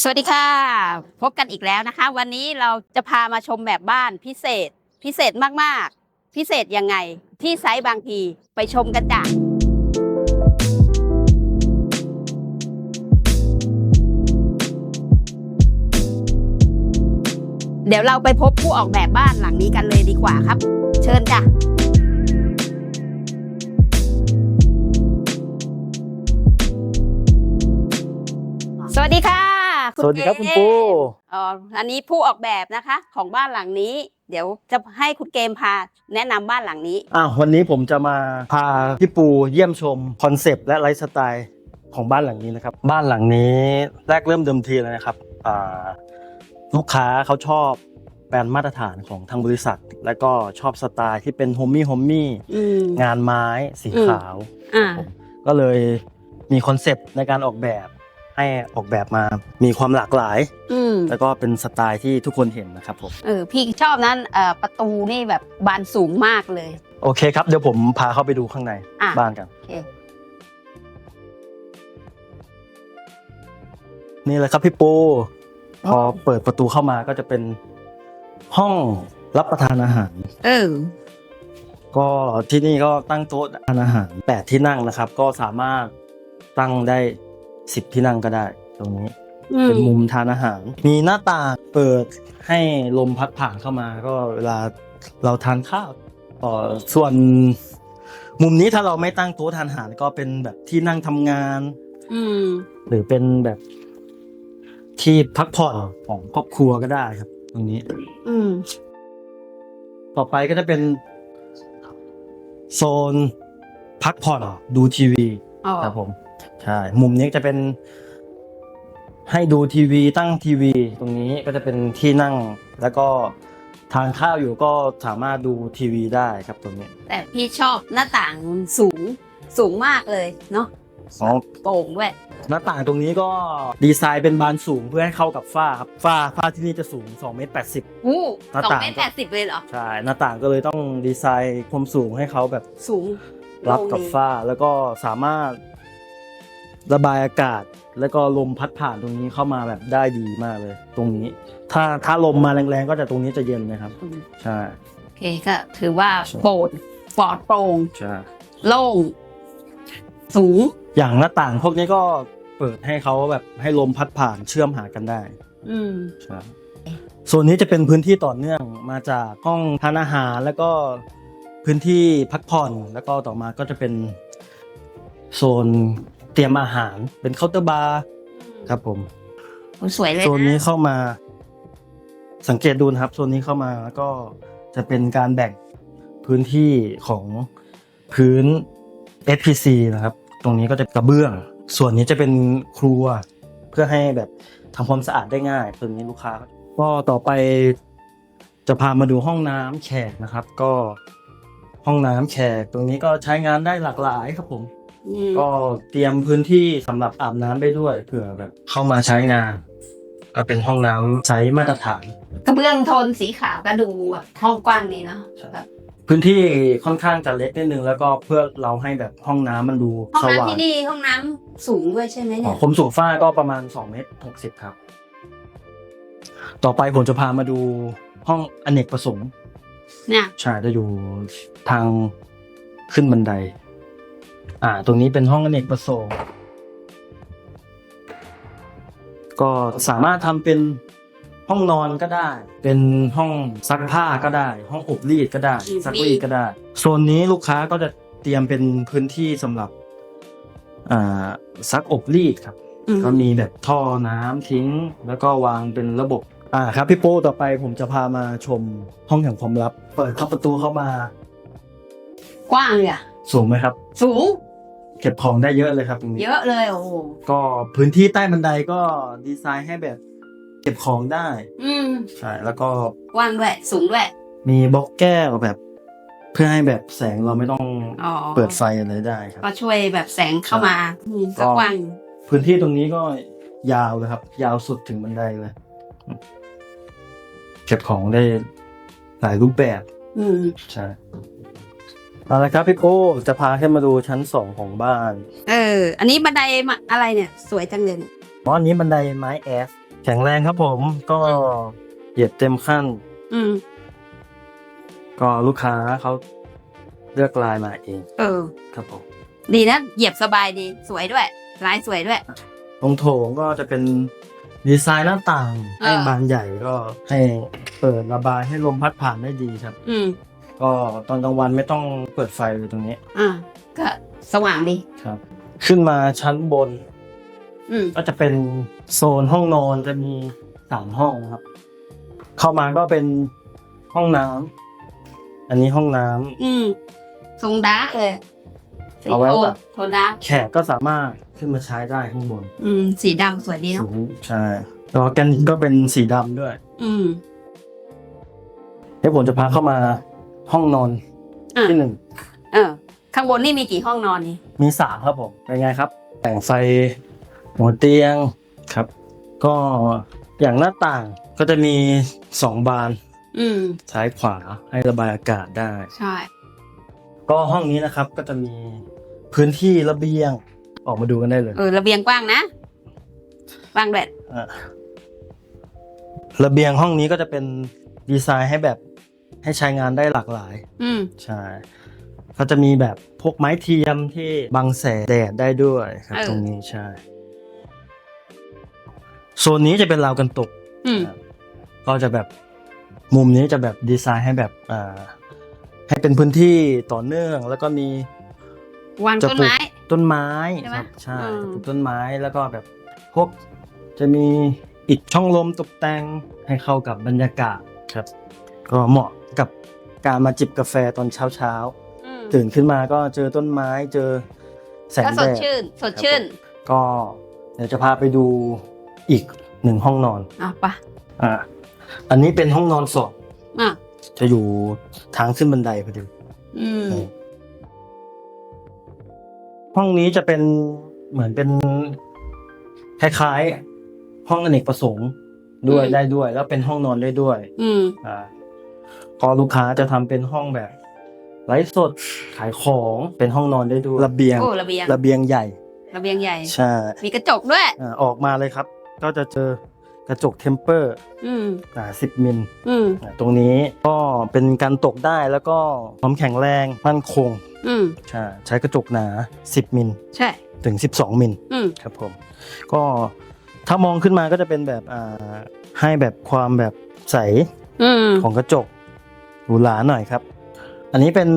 สวัสดีค่ะ พบกันอีกแล้วนะคะ วันนี้เราจะพามาชมแบบบ้านพิเศษ พิเศษมากๆ พิเศษยังไง ที่ไซต์บางพีไปชมกันจ้ะเดี๋ยวเราไปพบผู้ออกแบบบ้านหลังนี้กันเลยดีกว่าครับ เชิญจ้ะ ค่ะณสวัสดีครับคุณเกมปู อ๋ออันนี้ผู้ออกแบบนะคะของบ้านหลังนี้ เดี๋ยวจะให้คุณเกมพาแนะนำบ้านหลังนี้ อะวันนี้ผมจะมาพาพี่ปูเยี่ยมชมคอนเซปต์และไลฟ์สไตล์ของบ้านหลังนี้นะครับ บ้านหลังนี้แรกเริ่มเดิมทีเลยนะครับอ่าลูกค้าเขาชอบแบรนด์มาตรฐานของทางบริษัท และก็ชอบสไตล์ที่เป็นโฮมมี่โฮมมี่อืม งานไม้สีขาว อ่า ก็เลยมีคอนเซปต์ในการออกแบบ ให้ออกแบบมามีความหลากหลาย อืม แล้วก็เป็นสไตล์ที่ทุกคนเห็นนะครับผม เออ พี่ชอบนั้นเอ่อประตูนี่แบบบานสูงมากเลย โอเคครับ เดี๋ยวผมพาเข้าไปดูข้างในอะ บ้านกัน โอเค นี่แหละครับพี่ปู พอเปิดประตูเข้ามาก็จะเป็นห้องรับประทานอาหาร เออ ก็ที่นี่ก็ตั้งโต๊ะทานอาหารแปดที่นั่งนะครับ ก็สามารถตั้งได้ สิบที่นั่งก็ได้ตรงนี้อืมเป็นมุมทานอาหาร มีหน้าต่างเปิดให้ลมพัดผ่านเข้ามา ก็เวลาเราทานข้าวต่อส่วนมุมนี้ถ้าเราไม่ตั้งโต๊ะทานอาหารก็เป็นแบบที่นั่งทำงานอืมหรือเป็นแบบที่พักผ่อนของครอบครัวก็ได้ครับ ตรงนี้อืมต่อไปก็จะเป็น โซนพักผ่อนดูทีวีอ๋อครับผม ใช่ มุมนี้จะเป็น ให้ดูทีวีตั้งทีวี ตรงนี้ก็จะเป็นที่นั่ง แล้วก็ทานข้าวอยู่ก็สามารถดูทีวีได้ครับตรงนี้แต่พี่ชอบหน้าต่างสูงสูงมากเลยเนาะอ๋อ โป่งด้วยหน้าต่างตรงนี้ก็ดีไซน์เป็นบานสูงเพื่อให้เข้ากับฝ้าครับฝ้าฝ้าที่นี่จะสูง2เมตร80 อู้หน้าสองต่าง เมตรแปดสิบเลยเหรอ ใช่หน้าต่างก็เลยต้องดีไซน์ความสูงให้เขาแบบสูงรับกับโล่งดีฝ้า แล้วก็สามารถ ระบายอากาศ แล้วก็ลมพัดผ่านตรงนี้เข้ามาแบบได้ดีมากเลย ตรงนี้ ถ้าถ้าลมมาแรงๆก็จะตรงนี้จะเย็นนะครับอืมใช่โอเคก็ถือว่าใช่โปร่งปลอดโปร่งใช่โล่งสูงอย่างหน้าต่างพวกนี้ก็เปิดให้เขาแบบให้ลมพัดผ่านเชื่อมหากันได้ อืมใช่โซนนี้จะเป็นพื้นที่ต่อเนื่องมาจากห้องทานอาหารแล้วก็พื้นที่พักผ่อนแล้วก็ต่อมาก็จะเป็นโซน เตรียมอาหารเป็นเคาน์เตอร์บาร์ครับผมโอ้สวยเลยโซนนี้นะเข้ามา สังเกตดูนะครับโซนนี้เข้ามาก็จะเป็นการแบ่งพื้นที่ของพื้น SPC นะครับ ตรงนี้ก็จะกระเบื้อง ส่วนนี้จะเป็นครัวเพื่อให้แบบทำความสะอาดได้ง่ายตรงนี้ลูกค้า ก็ต่อไปจะพามาดูห้องน้ำแขกนะครับ ก็ห้องน้ำแขกตรงนี้ก็ใช้งานได้หลากหลายครับผม อืมก็เตรียมพื้นที่สำหรับอาบน้ำได้ด้วยเผื่อแบบเข้ามาใช้งาน ก็เป็นห้องน้ำไซส์มาตรฐาน กระเบื้องโทนสีขาวก็ดูแบบห้องกว้างดีเนาะใช่ แบบพื้นที่ค่อนข้างจะเล็กนิดนึงแล้วก็เพื่อเราให้แบบห้องน้ำมันดูห้องสว่าน้ำงที่นี่ห้องน้ำสูงด้วยใช่ไหมอ๋เนี่อยผมสูงฝ้าก็ประมาณ2เมตร60 ครับ ต่อไปผมจะพามาดูห้องอเนกประสงค์ เนี่ย ใช่จะอยู่ทางขึ้นบันได อ่า ตรงนี้เป็นห้องอเนกประสงค์ ก็สามารถทำเป็นห้องนอนก็ได้ เป็นห้องซักผ้าก็ได้ ห้องอบรีดก็ได้ ซักรีดก็ได้ โซนนี้ลูกค้าก็จะเตรียมเป็นพื้นที่สำหรับ อ่า ซักอบรีดครับอืมก็มีแบบท่อน้ำทิ้ง แล้วก็วางเป็นระบบ อ่าครับพี่โป้ต่อไปผมจะพามาชมห้องแห่งความลับ เปิดเข้าประตูเข้ามากว้างเลยอะสูงไหมครับ สูง เก็บของได้เยอะเลยครับตรงนี้ เยอะเลยโอ้โหก็พื้นที่ใต้บันไดก็ดีไซน์ให้แบบเก็บของได้ อืมใช่ แล้วก็กว้างด้วยสูงด้วยมีบล็อกแก้วแบบ เพื่อให้แบบแสงเราไม่ต้องอ๋อเปิดไฟอะไรได้ครับ ก็ช่วยแบบแสงเข้ามาอืมก็ก็ กว้างพื้นที่ตรงนี้ก็ยาวเลยครับ ยาวสุดถึงบันไดเลย เก็บของได้หลายรูปแบบอืม ใช่ เอาละครับพี่โก้จะพาขึ้นมาดูชั้นสองของบ้านเออ อันนี้บันไดมาอะไรเนี่ยสวยจังเลยเนี่ยมราะอันนี้บันไดไม้แอสแข็งแรงครับผมก็เหยียบเต็มขั้น อืม ก็ลูกค้าเขาเลือกลายมาเอง เออ ครับผม ดีนะ เหยียบสบายดีสวยด้วย ลายสวยด้วย ตรงโถงก็จะเป็นดีไซน์หน้าต่างเออให้บานใหญ่ก็ให้เปิดระบายให้ลมพัดผ่านได้ดีครับ อืม ก็ตอนกลางวันไม่ต้องเปิดไฟเลยตรงนี้อ่าก็สว่างดี ครับ ขึ้นมาชั้นบน อืมก็จะเป็นโซนห้องนอนจะมีสามห้องครับ เข้ามาก็เป็นห้องน้ำอันนี้ห้องน้ำ อืมทรงดาร์กเลยสีเอาไว้โทแบนบ โทนดาร์กแขกก็สามารถขึ้นมาใช้ได้ข้างบนอืม สีดำสวยดีเนาะสูงใช่แล้วแกนหินก็เป็นสีดำด้วย อืม เดี๋ยวผมจะพาเข้ามา ห้องนอนอะ ที่หนึ่งเออ ข้างบนนี่มีกี่ห้องนอนนี่มีสามครับผมเป็นไงครับ แต่งไฟหัวเตียงครับ ก็อย่างหน้าต่างก็จะมีสองบานอืม ซ้ายขวาให้ระบายอากาศได้ ใช่ ก็ห้องนี้นะครับก็จะมีพื้นที่ระเบียงออกมาดูกันได้เลยเออ ระเบียงกว้างนะกว้างแบบะระเบียงห้องนี้ก็จะเป็นดีไซน์ให้แบบ ให้ใช้งานได้หลากหลาย อืม ใช่ ก็จะมีแบบพวกไม้เทียมที่บังแสงแดดได้ด้วยครับ เออ ตรงนี้ใช่โซนนี้จะเป็นราวกันตก อืม ก็จะแบบมุมนี้จะแบบดีไซน์ให้แบบอ่าให้เป็นพื้นที่ต่อเนื่อง แล้วก็มีวางจะต้นปลูกไม้ ต้นไม้ใช่ไหมครับใช่อืมปลูกต้นไม้แล้วก็แบบพวกจะมีอิฐช่องลมตกแต่งให้เข้ากับบรรยากาศครับ ก็เหมาะกับการมาจิบกาแฟตอนเช้าเช้าๆอืมตื่นขึ้นมาก็เจอต้นไม้เจอแสงก็สแดดดชื่น สดชื่น ก็เดี๋ยวจะพาไปดูอีกหนึ่งห้องนอน อะปะอ่า อันนี้เป็นห้องนอนสองอะจะอยู่ทางขึ้นบันไดพอดี อืม ห้องนี้จะเป็นเหมือนเป็นคล้ายๆ ห้องอเนกประสงค์ด้วยอืม ได้ด้วย แล้วเป็นห้องนอนได้ด้วย อืม อ่า ก็ลูกค้าจะทำเป็นห้องแบบไลฟ์สดขายของเป็นห้องนอนได้ด้วยระเบียงโอ้ระเบียงระเบียงใหญ่ ระเบียงใหญ่ ใช่มีกระจกด้วย อ่าออกมาเลยครับ ก็จะเจอกระจกเทมเปอร์อืมอ่าสิบมิลอืมอ่าตรงนี้ก็เป็นการตกได้แล้วก็ความแข็งแรงมั่นคงอืมใช่ใช้กระจกหนา 10 มิลใช่ ถึง 12 มิล อืมครับผมก็ถ้ามองขึ้นมาก็จะเป็นแบบอ่าให้แบบความแบบใสอืมของกระจกห รูหราหน่อยครับ อันนี้เป็น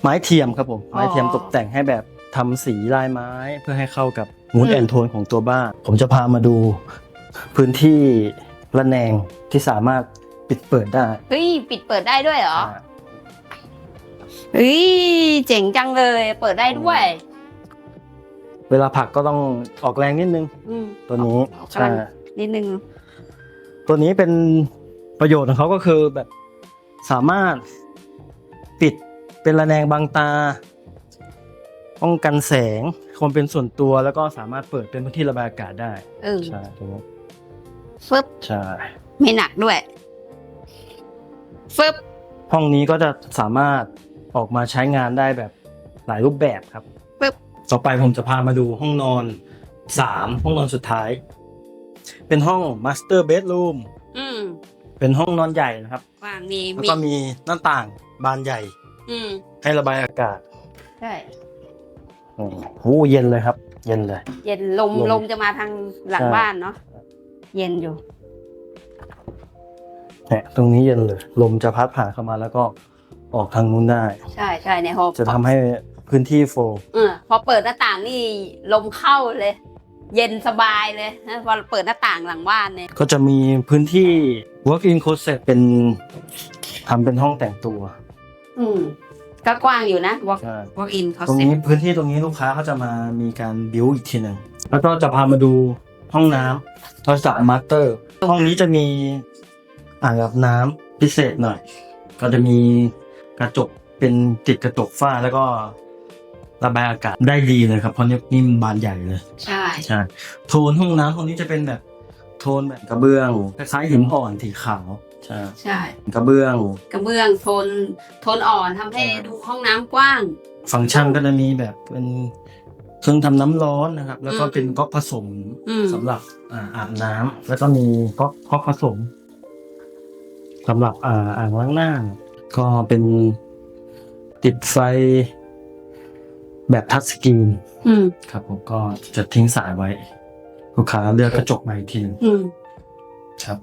ไม้เทียมครับผมไม้เทียมตกแต่งให้แบบทำสีลายไม้เพื่อให้เข้ากับมูดแอนโทนของตัวบ้าน ผมจะพามาดูพื้นที่ระแนงที่สามารถปิดเปิดได้เฮ้ยปิดเปิดได้ด้วยเหรออ่าเฮ้ยเจ๋งจังเลยเปิดได้ด้วย เวลาผลักก็ต้องออกแรงนิดนึงอืมตัวนี้ออกกำใช่ลังนิดนึง ตัวนี้เป็นประโยชน์ของเขาก็คือแบบ สามารถปิดเป็นระแนงบังตา ป้องกันแสงความเป็นส่วนตัวแล้วก็สามารถเปิดเป็นพื้นที่ระบายอากาศได้ เออใช่ตรงนี้ฟึบใช่ไม่หนักด้วยฟึบห้องนี้ก็จะสามารถออกมาใช้งานได้แบบหลายรูปแบบครับปึ๊บต่อไปผมจะพามาดูห้องนอนสามห้องนอนสุดท้าย เป็นห้อง Master Bedroom อืม เป็นห้องนอนใหญ่นะครับว่างมีแล้วมีก็มีหน้าต่างบานใหญ่ อืมให้ระบายอากาศใช่โอ้โหเย็นเลยครับ เย็นเลย เย็นลมลมลมจะมาทางหลังใช่ บ้านเนาะเย็นอยู่ เนี่ยตรงนี้เย็นเลย ลมจะพัดผ่านเข้ามาแล้วก็ออกทางนู้นได้ ใช่ใช่ในห้องจะทำให้พื้นที่โฟล์เออพอเปิดหน้าต่างนี่ลมเข้าเลย เย็นสบายเลยนะพอเปิดหน้าต่างหลังบ้านเนี่ยก็จะมีพื้นที่ work-in closet เป็นทำเป็นห้องแต่งตัวอืมก็กว้างอยู่นะ walk ใช่ walk in เขาตรงเซ็นี้พื้นที่ตรงนี้ลูกค้าเขาจะมามีการบิวอีกทีหนึ่งแล้วก็จะพามาดูห้องน้ำโทรศัพท์มาสเตอร์ ห้องนี้จะมีอ่างอาบน้ำพิเศษหน่อย ก็จะมีกระจกเป็นติดกระจกฝ้าแล้วก็ระบายอากาศได้ดีเลยครับ เพราะนี่นี่มันบานใหญ่เลย ใช่ ใช่โทนห้องน้ำห้องนี้จะเป็นแบบโทนแบบกระเบื้องคล้ายๆหินอ่อนสีขาวใช่ใช่ กระเบื้อง กระเบื้องโทนโทนอ่อนทำให้ดูห้องน้ำกว้าง ฟังก์ชันก็จะมีแบบเป็นเครื่องทำน้ำร้อนนะครับ แล้วก็อืมเป็นก๊อกผสมอืม สำหรับอ่าอาบน้ำแล้วก็มีก๊อกก๊อกผสมสำหรับอ่าอ่างล้างหน้า ก็เป็นติดไฟแบบทัชสกรีน อืม ครับผมก็จะทิ้งสายไว้ ลูกค้าเลือกกระจกมาอีกทีหนึงอืมครับ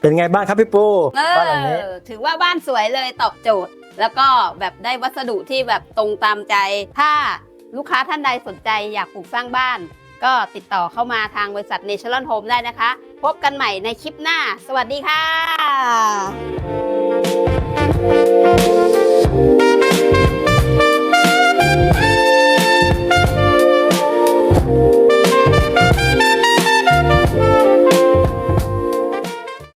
เป็นไงบ้างครับพี่ปูเอบ้านหลังนี้ อถือว่าบ้านสวยเลยตอบโจทย์ แล้วก็แบบได้วัสดุที่แบบตรงตามใจ ถ้าลูกค้าท่านใดสนใจอยากปลูกสร้างบ้าน ก็ติดต่อเข้ามาทางบริษัท Natural Home ได้นะคะ พบกันใหม่ในคลิปหน้า สวัสดีค่ะ